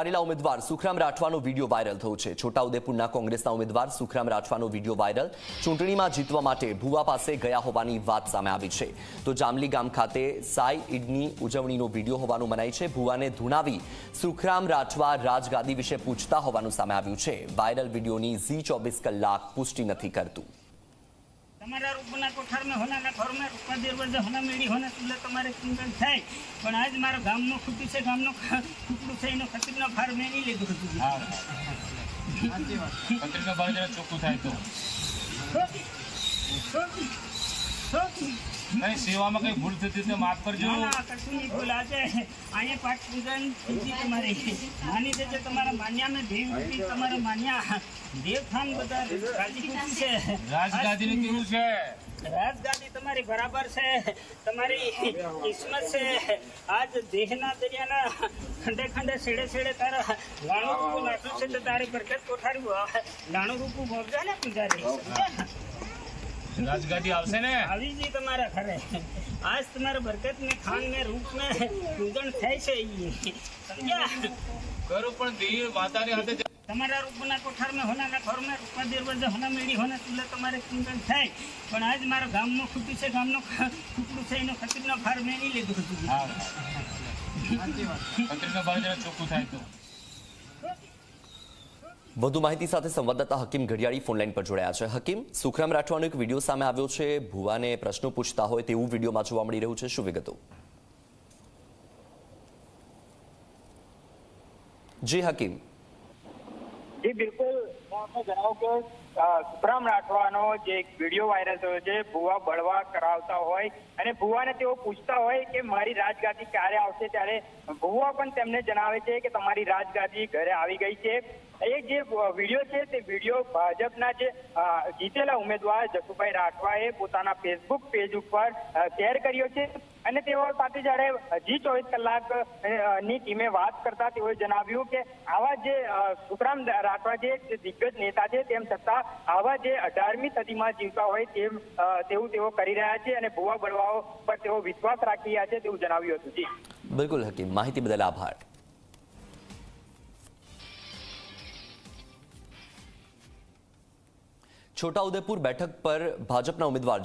પારેલા ઉમેદવાર Sukhram રાઠવાનો video viral થયો છે. છોટાઉદેપુરના કોંગ્રેસના ઉમેદવાર સુખરામ રાઠવાનો વીડિયો વાયરલ ચૂંટણીમાં જીતવા માટે ભુવા પાસે ગયા હોવાની વાત સામે આવી છે. તો જામલી ગામ ખાતે સાઈ ઈડની ઉજવણીનો વીડિયો હોવાનું મનાય છે. ભુવાને ધુણાવી સુખરામ રાઠવા રાજગાદી વિશે પૂછતા હોવાનું સામે આવ્યું છે. વાયરલ વિડીયોની ઝી ચોવીસ કલાક પુષ્ટિ નથી કરતું. તમારા રૂપના કોઠારમાં હોનાના ઘરમાં રૂપા દેર હોના મેળી હોના ચૂલે તમારે સુંદર થાય. પણ આજ મારા ગામનો ખૂટી છે ગામનું ખૂટડું છે એનો ખતરીનો ભાર મેં નહીં લીધું હતું ખતરીનો ભાર જરા ચોખ્ખું થાય તો. નહીં સેવામાં કઈ ભૂલ થતી તો માફ કરજો. કશું ભૂલ. આજે અહીંયા પાઠ પૂજન તમારે. માની દેજો તમારા માન્યા મેં દેવ તમારા માન્યા દેવખાન બધા રાજગાદી છે. રાજગાદીનું કેવું છે? રાજગાદી તમારી બરાબર છે. તમારી કિસ્મત છે. આજ દેહના દરિયાના ખંડે ખંડે છેડે છેડે તારા લાણું રૂપું નાખ્યું છે તો તારી બરકત કોઠારી લાણું રૂપું ભોગજા ને પૂજારી રાજગાદી આવશે ને? આવી જઈ તમારા ઘરે. આજ તમારા બરકત ને ખાન ને રૂપ ને પૂજન થાય છે. સમજ્યા? કરું પણ દેવ માતાની હાથે તમારા રૂપના ના ઘર में રૂપા દરવાજા હોના મેળી હોના એટલે તમારે ચિંતન થાય. પણ આજ મારો ગામનો ખૂટી છે ગામનો ખૂટડું છે એનો ખતીરનો ભાર મેં નહીં લીધો હતું. પત્રિકા ભાર જરા ચોખ્ખું થાય તો. વધુ માહિતી સાથે સંવાદદાતા હકીમ ઘડિયાળી ફોનલાઈન પર જોડાયા છે. હકીમ, સુખરામ રાઠવાનો એક વીડિયો સામે આવ્યો છે. ભુવાને પ્રશ્નો પૂછતા હોય તેવું વિડીયોમાં જોવા મળી રહ્યું છે. શું વિગતો? જી, હકીમ. જી, બિલકુલ. આપને જણાવું કે સુખરામ રાઠવાનો જે એક વીડિયો વાયરલ થયો છે, ભુવા બળવા કરાવતા હોય અને ભુવાને તેઓ પૂછતા હોય કે મારી રાજગાદી ક્યારે આવશે, ત્યારે ભુવા પણ તેમને જણાવે છે કે તમારી રાજગાદી ઘરે આવી ગઈ છે. એ જે વીડિયો છે તે વીડિયો ભાજપના જે જીતેલા ઉમેદવાર જસુભાઈ રાઠવાએ પોતાના ફેસબુક પેજ ઉપર શેર કર્યો છે અને તેઓ સાથે જ્યારે જી ચોવીસ કલાકની ટીમે વાત કરતા તેઓએ જણાવ્યું કે આવા જે સુખરામ રાઠવા જે દિગ્ગજ નેતા છે તેમ છતાં આવા જે અઢારમી સદીમાં જીવતા હોય તેમ તેવું તેઓ કરી રહ્યા છે અને ભૂવા બળવાઓ પર તેઓ વિશ્વાસ રાખી રહ્યા છે તેવું જણાવ્યું હતું. જી. બિલકુલ, હકીમ. માહિતી બદલ આભાર. છોટાઉદેપુર બેઠક પર ભાજપના ઉમેદવાર